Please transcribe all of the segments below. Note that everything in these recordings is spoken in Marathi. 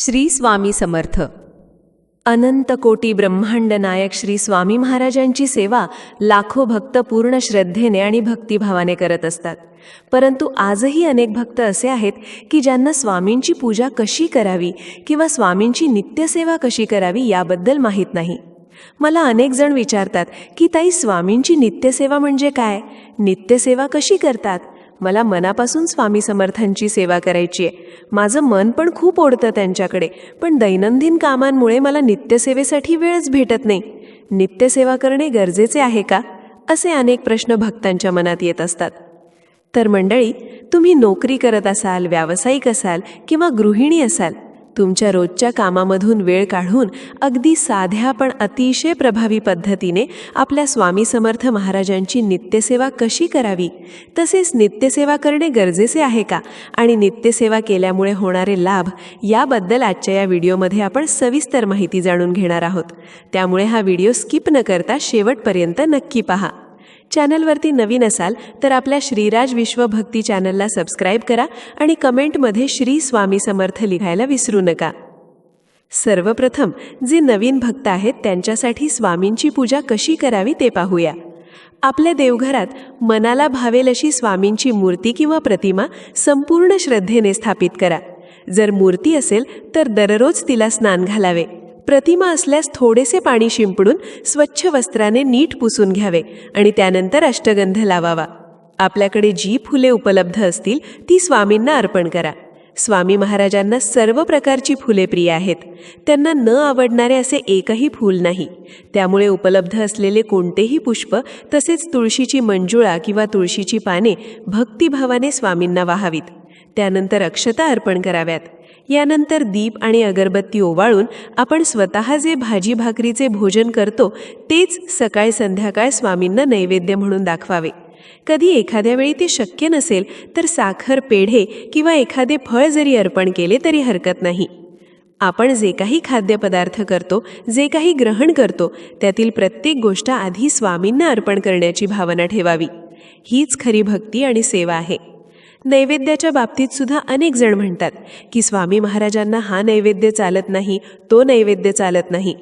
श्री स्वामी समर्थ. अनंत कोटी ब्रह्मांड नायक श्री स्वामी महाराजांची सेवा लाखो भक्त पूर्ण श्रद्धेने आणि भक्तिभावाने करत असतात. परंतु आजही अनेक भक्त असे आहेत की ज्यांना स्वामींची पूजा कशी करावी किंवा स्वामींची नित्यसेवा कशी करावी याबद्दल माहीत नाही. मला अनेक जण विचारतात की ताई स्वामींची नित्यसेवा म्हणजे काय? नित्यसेवा कशी करतात? मला मनापासून स्वामी समर्थांची सेवा करायची आहे. माझं मन पण खूप ओढतं त्यांच्याकडे पण दैनंदिन कामांमुळे मला नित्यसेवेसाठी वेळच भेटत नाही. नित्यसेवा करणे गरजेचे आहे का? असे अनेक प्रश्न भक्तांच्या मनात येत असतात. तर मंडळी तुम्ही नोकरी करत असाल व्यावसायिक असाल किंवा गृहिणी असाल तुमच्या रोजच्या कामामधून वेळ काढून अगदी साध्या पण अतिशय प्रभावी पद्धतीने आपल्या स्वामी समर्थ महाराजांची नित्यसेवा कशी करावी? तसेच नित्यसेवा करणे गरजेचे आहे का? आणि नित्यसेवा केल्यामुळे होणारे लाभ याबद्दल आजच्या या व्हिडिओमध्ये आपण सविस्तर माहिती जाणून घेणार आहोत. त्यामुळे हा व्हिडिओ स्किप न करता शेवटपर्यंत नक्की पहा. चॅनलवरती नवीन असाल तर आपल्या श्रीराज विश्वभक्ती चॅनलला सबस्क्राईब करा आणि कमेंटमध्ये श्री स्वामी समर्थ लिहायला विसरू नका. सर्वप्रथम जे नवीन भक्त आहेत त्यांच्यासाठी स्वामींची पूजा कशी करावी ते पाहूया. आपल्या देवघरात मनाला भावेल अशी स्वामींची मूर्ती किंवा प्रतिमा संपूर्ण श्रद्धेने स्थापित करा. जर मूर्ती असेल तर दररोज तिला स्नान घालावे. प्रतिमा असल्यास थोडेसे पाणी शिंपडून स्वच्छ वस्त्राने नीट पुसून घ्यावे आणि त्यानंतर अष्टगंध लावावा. आपल्याकडे जी फुले उपलब्ध असतील ती स्वामींना अर्पण करा. स्वामी महाराजांना सर्व प्रकारची फुले प्रिय आहेत. त्यांना न आवडणारे असे एकही फूल नाही. त्यामुळे उपलब्ध असलेले कोणतेही पुष्प तसेच तुळशीची मंजुळा किंवा तुळशीची पाने भक्तिभावाने स्वामींना वाहावीत. त्यानंतर अक्षता अर्पण कराव्यात. यानंतर दीप आणि अगरबत्ती ओवाळून आपण स्वतः जे भाजी भाकरीचे भोजन करतो तेच सकाळ संध्याकाळ स्वामींना नैवेद्य म्हणून दाखवावे. कधी एखाद्या वेळी ते शक्य नसेल तर साखर पेढे किंवा एखादे फळ जरी अर्पण केले तरी हरकत नाही. आपण जे काही खाद्यपदार्थ करतो जे काही ग्रहण करतो त्यातील प्रत्येक गोष्ट आधी स्वामींना अर्पण करण्याची भावना ठेवावी. हीच खरी भक्ती आणि सेवा आहे. नैवेद्याच्या बाबतीत सुद्धा अनेक जण म्हणतात की स्वामी महाराजांना हा नैवेद्य चालत नाही तो नैवेद्य चालत नाही.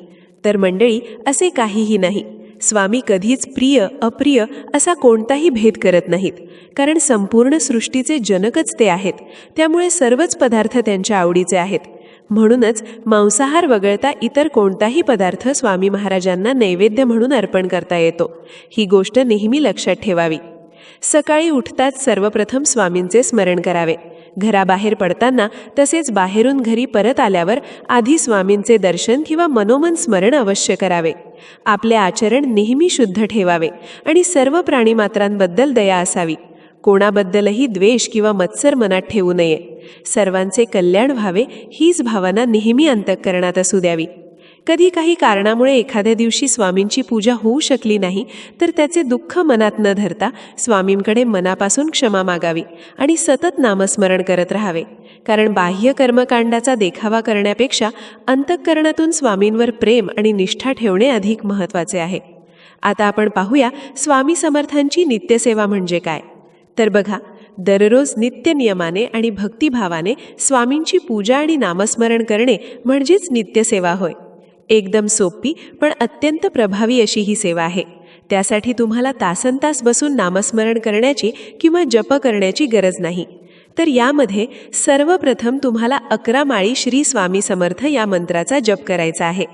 तर मंडळी असे काहीही नाही. स्वामी कधीच प्रिय अप्रिय असा कोणताही भेद करत नाहीत. कारण संपूर्ण सृष्टीचे जनकच ते आहेत. त्यामुळे सर्वच पदार्थ त्यांच्या आवडीचे आहेत. म्हणूनच मांसाहार वगळता इतर कोणताही पदार्थ स्वामी महाराजांना नैवेद्य म्हणून अर्पण करता येतो. ही गोष्ट नेहमी लक्षात ठेवावी. सकाळी उठताच सर्वप्रथम स्वामींचे स्मरण करावे. घराबाहेर पडताना तसेच बाहेरून घरी परत आल्यावर आधी स्वामींचे दर्शन किंवा मनोमन स्मरण अवश्य करावे. आपले आचरण नेहमी शुद्ध ठेवावे आणि सर्व प्राणीमात्रांबद्दल दया असावी. कोणाबद्दलही द्वेष किंवा मत्सर मनात ठेवू नये. सर्वांचे कल्याण व्हावे हीच भावना नेहमी अंतःकरणात असू द्यावी. कधी काही कारणामुळे एखाद्या दिवशी स्वामींची पूजा होऊ शकली नाही तर त्याचे दुःख मनात न धरता स्वामींकडे मनापासून क्षमा मागावी आणि सतत नामस्मरण करत राहावे. कारण बाह्य कर्मकांडाचा देखावा करण्यापेक्षा अंतःकरणातून स्वामींवर प्रेम आणि निष्ठा ठेवणे अधिक महत्त्वाचे आहे. आता आपण पाहूया स्वामी समर्थांची नित्यसेवा म्हणजे काय? तर बघा दररोज नित्यनियमाने आणि भक्तिभावाने स्वामींची पूजा आणि नामस्मरण करणे म्हणजेच नित्यसेवा होय. एकदम सोपी पण अत्यंत प्रभावी अशी ही सेवा आहे. त्यासाठी तुम्हाला तासनतास बसून नामस्मरण करण्याची किंवा जप करण्याची गरज नाही. तर यामध्ये सर्वप्रथम तुम्हाला अकरा माळी श्री स्वामी समर्थ या मंत्राचा जप करायचा आहे.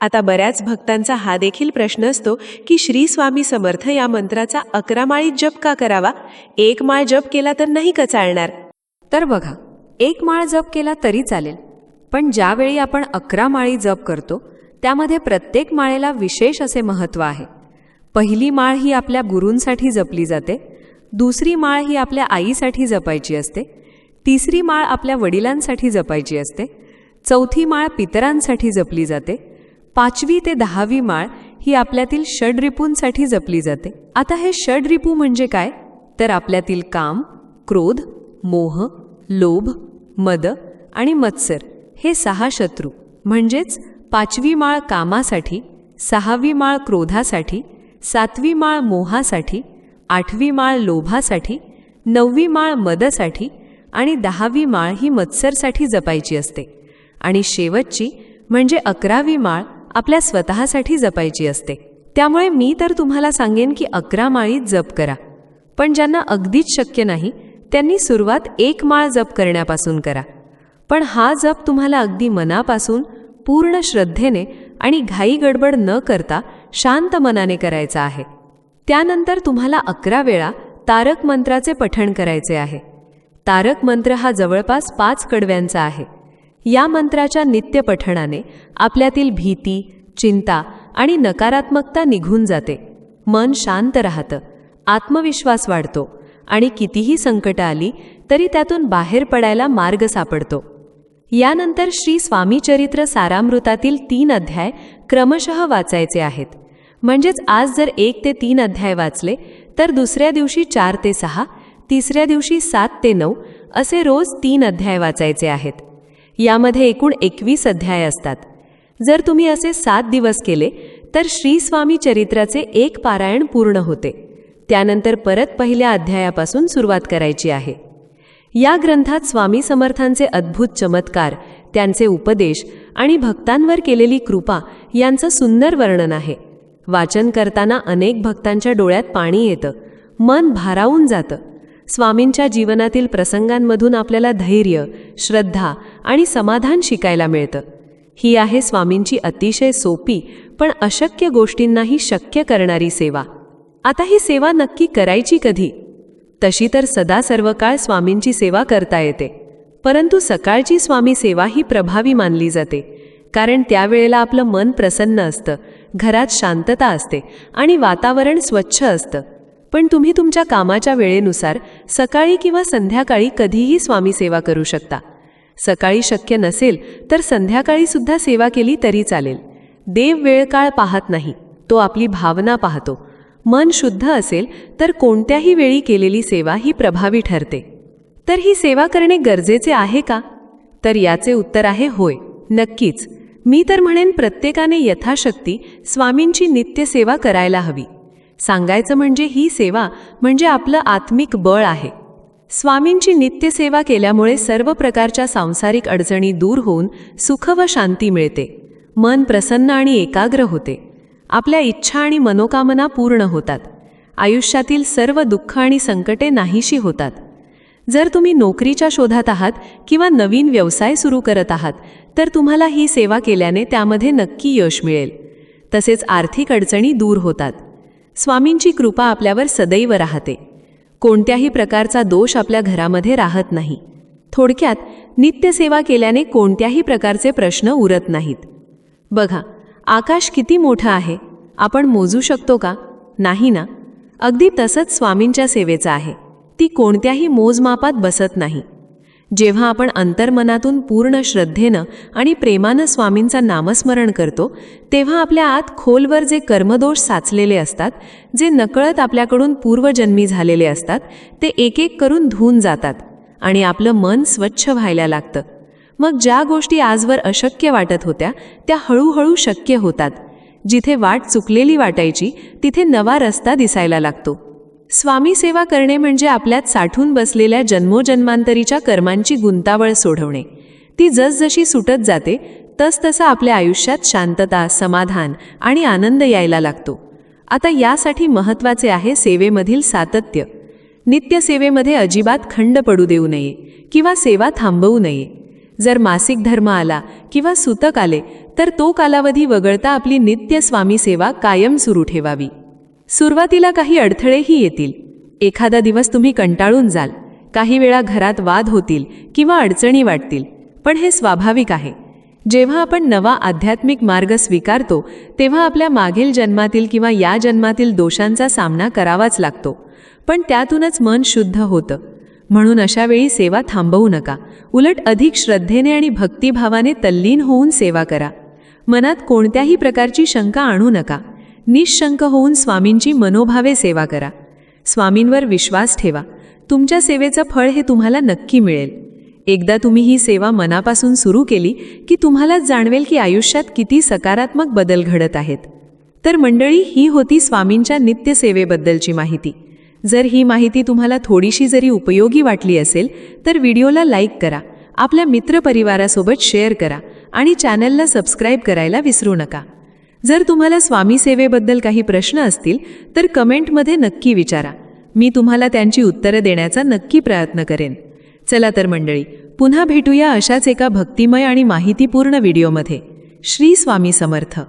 आता बऱ्याच भक्तांचा हा देखील प्रश्न असतो की श्री स्वामी समर्थ या मंत्राचा अकरा माळीत जप का करावा? एक माळ जप केला तर नाही का चालणार? तर बघा एक माळ जप केला तरी चालेल. पण ज्यावेळी आपण अकरा माळी जप करतो त्यामध्ये प्रत्येक माळेला विशेष असे महत्त्व आहे. पहिली माळ ही आपल्या गुरूंसाठी जपली जाते दुसरी माळ ही आपल्या आईसाठी जपायची असते तिसरी माळ आपल्या वडिलांसाठी जपायची असते चौथी माळ पितरांसाठी जपली जाते पाचवी ते दहावी माळ ही आपल्यातील षडरिपूंसाठी जपली जाते. आता हे षडरिपू म्हणजे काय? तर आपल्यातील काम क्रोध मोह लोभ मद आणि मत्सर हे सहा शत्रू. म्हणजेच पाचवी माळ कामासाठी सहावी माळ क्रोधासाठी सातवी माळ मोहासाठी आठवी माळ लोभासाठी नववी माळ मदसाठी आणि दहावी माळ ही मत्सरसाठी जपायची असते. आणि शेवटची म्हणजे अकरावी माळ आपल्या स्वतःसाठी जपायची असते. त्यामुळे मी तर तुम्हाला सांगेन की अकरा माळीत जप करा. पण ज्यांना अगदीच शक्य नाही त्यांनी सुरुवात एक माळ जप करण्यापासून करा. पण हा जप तुम्हाला अगदी मनापासून पूर्ण श्रद्धेने आणि घाई गडबड न करता शांत मनाने करायचा आहे. त्यानंतर तुम्हाला अकरा वेळा तारक मंत्राचे पठण करायचे आहे. तारक मंत्र हा जवळपास पाच कडव्यांचा आहे. या मंत्राच्या नित्य पठणाने आपल्यातील भीती चिंता आणि नकारात्मकता निघून जाते. मन शांत राहतं आत्मविश्वास वाढतो आणि कितीही संकटं आली तरी त्यातून बाहेर पडायला मार्ग सापडतो. यानंतर श्री स्वामीचरित्र सारामृतातील तीन अध्याय क्रमशः वाचायचे आहेत. म्हणजेच आज जर एक ते तीन अध्याय वाचले तर दुसऱ्या दिवशी चार ते सहा तिसऱ्या दिवशी सात ते नऊ असे रोज तीन अध्याय वाचायचे आहेत. यामध्ये एकूण एकवीस अध्याय असतात. जर तुम्ही असे सात दिवस केले तर श्री स्वामी चरित्राचे एक पारायण पूर्ण होते. त्यानंतर परत पहिल्या अध्यायापासून सुरुवात करायची आहे. या ग्रंथात स्वामी समर्थांचे अद्भुत चमत्कार त्यांचे उपदेश आणि भक्तांवर केलेली कृपा यांचं सुंदर वर्णन आहे. वाचन करताना अनेक भक्तांच्या डोळ्यात पाणी येतं मन भारावून जातं. स्वामींच्या जीवनातील प्रसंगांमधून आपल्याला धैर्य श्रद्धा आणि समाधान शिकायला मिळतं. ही आहे स्वामींची अतिशय सोपी पण अशक्य गोष्टींनाही शक्य करणारी सेवा. आता ही सेवा नक्की करायची कधी? तशी तर सदा सर्व काळ स्वामींची सेवा करता येते. परंतु सकाळची स्वामी सेवा ही प्रभावी मानली जाते. कारण त्यावेळेला आपलं मन प्रसन्न असतं घरात शांतता असते आणि वातावरण स्वच्छ असतं. पण तुम्ही तुमच्या कामाच्या वेळेनुसार सकाळी किंवा संध्याकाळी कधीही स्वामी सेवा करू शकता. सकाळी शक्य नसेल तर संध्याकाळी सुद्धा सेवा केली तरी चालेल. देव वेळ काळ पाहत नाही तो आपली भावना पाहतो. मन शुद्ध असेल तर कोणत्याही वेळी केलेली सेवा ही प्रभावी ठरते. तर ही सेवा करणे गरजेचे आहे का? तर याचे उत्तर आहे होय. नक्कीच. मी तर म्हणेन प्रत्येकाने यथाशक्ती स्वामींची नित्यसेवा करायला हवी. सांगायचं म्हणजे ही सेवा म्हणजे आपलं आत्मिक बळ आहे. स्वामींची नित्यसेवा केल्यामुळे सर्व प्रकारच्या सांसारिक अडचणी दूर होऊन सुख व शांती मिळते. मन प्रसन्न आणि एकाग्र होते. आपल्या इच्छा आणि मनोकामना पूर्ण होतात. आयुष्यातील सर्व दुःख आणि संकटे नाहीशी होतात. जर तुम्ही नोकरीच्या शोधात आहात किंवा नवीन व्यवसाय सुरू करत आहात तर तुम्हाला ही सेवा केल्याने त्यामध्ये नक्की यश मिळेल. तसेच आर्थिक अडचणी दूर होतात. स्वामींची कृपा आपल्यावर सदैव राहते. कोणत्याही प्रकारचा दोष आपल्या घरामध्ये राहत नाही. थोडक्यात नित्यसेवा केल्याने कोणत्याही प्रकारचे प्रश्न उरत नाहीत. बघा आकाश किती मोठं आहे? आपण मोजू शकतो का? नाही ना. अगदी तसंच स्वामींच्या सेवेचं आहे. ती कोणत्याही मोजमापात बसत नाही. जेव्हा आपण अंतर्मनातून पूर्ण श्रद्धेनं आणि प्रेमानं स्वामींचं नामस्मरण करतो तेव्हा आपल्या आत खोलवर जे कर्मदोष साचलेले असतात जे नकळत आपल्याकडून पूर्वजन्मी झालेले असतात ते एक एक करून धुवून जातात आणि आपलं मन स्वच्छ व्हायला लागतं. मग ज्या गोष्टी आजवर अशक्य वाटत होत्या त्या हळूहळू शक्य होतात. जिथे वाट चुकलेली वाटायची तिथे नवा रस्ता दिसायला लागतो. स्वामी सेवा करणे म्हणजे आपल्यात साठून बसलेल्या जन्मोजन्मांतरीच्या कर्मांची गुंतावळ सोडवणे. ती जसजशी सुटत जाते तसतसं आपल्या आयुष्यात शांतता समाधान आणि आनंद यायला लागतो. आता यासाठी महत्त्वाचे आहे सेवेमधील सातत्य. नित्यसेवेमध्ये अजिबात खंड पडू देऊ नये किंवा सेवा थांबवू नये. जर मासिक धर्म आला किंवा सुतक आले तर तो कालावधी वगळता आपली नित्य स्वामी सेवा कायम सुरू ठेवावी. सुरुवातीला काही अडथळेही येतील. एखादा दिवस तुम्ही कंटाळून जाल. काही वेळा घरात वाद होतील किंवा अडचणी वाटतील. पण हे स्वाभाविक आहे. जेव्हा आपण नवा आध्यात्मिक मार्ग स्वीकारतो तेव्हा आपल्या मागील जन्मातील किंवा या जन्मातील दोषांचा सामना करावाच लागतो. पण त्यातूनच मन शुद्ध होतं. म्हणून अशावेळी सेवा थांबवू नका. उलट अधिक श्रद्धेने आणि भक्तिभावाने तल्लीन होऊन सेवा करा. मनात कोणत्याही प्रकारची शंका आणू नका. निशंक होऊन स्वामींची मनोभावे सेवा करा. स्वामींवर विश्वास ठेवा. तुमच्या सेवेचं फळ हे तुम्हाला नक्की मिळेल. एकदा तुम्ही ही सेवा मनापासून सुरू केली की तुम्हालाच जाणवेल की आयुष्यात किती सकारात्मक बदल घडत आहेत. तर मंडळी ही होती स्वामींच्या नित्यसेवेबद्दलची माहिती. जर ही माहिती तुम्हाला थोडीशी जरी उपयोगी वाटली असेल तर व्हिडिओला लाईक करा आपल्या मित्रपरिवारासोबत शेअर करा आणि चॅनलला सबस्क्राईब करायला विसरू नका. जर तुम्हाला स्वामी सेवेबद्दल काही प्रश्न असतील तर कमेंटमध्ये नक्की विचारा. मी तुम्हाला त्यांची उत्तरं देण्याचा नक्की प्रयत्न करेन. चला तर मंडळी पुन्हा भेटूया अशाच एका भक्तिमय आणि माहितीपूर्ण व्हिडिओमध्ये. श्री स्वामी समर्थ.